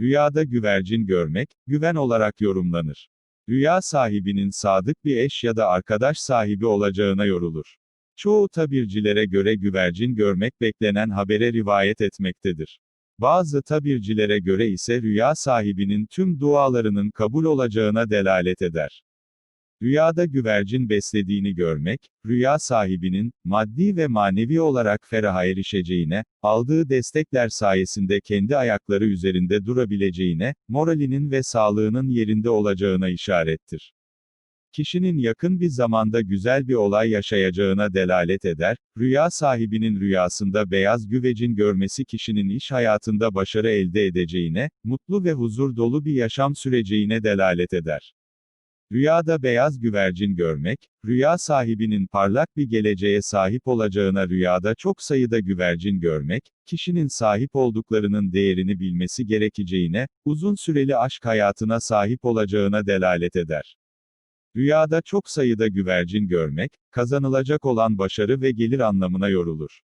Rüyada güvercin görmek, güven olarak yorumlanır. Rüya sahibinin sadık bir eş ya da arkadaş sahibi olacağına yorulur. Çoğu tabircilere göre güvercin görmek beklenen habere rivayet etmektedir. Bazı tabircilere göre ise rüya sahibinin tüm dualarının kabul olacağına delalet eder. Rüyada güvercin beslediğini görmek, rüya sahibinin, maddi ve manevi olarak feraha erişeceğine, aldığı destekler sayesinde kendi ayakları üzerinde durabileceğine, moralinin ve sağlığının yerinde olacağına işarettir. Kişinin yakın bir zamanda güzel bir olay yaşayacağına delalet eder, rüya sahibinin rüyasında beyaz güvecin görmesi kişinin iş hayatında başarı elde edeceğine, mutlu ve huzur dolu bir yaşam süreceğine delalet eder. Rüyada beyaz güvercin görmek, rüya sahibinin parlak bir geleceğe sahip olacağına rüyada çok sayıda güvercin görmek, kişinin sahip olduklarının değerini bilmesi gerekeceğine, uzun süreli aşk hayatına sahip olacağına delalet eder. Rüyada çok sayıda güvercin görmek, kazanılacak olan başarı ve gelir anlamına yorulur.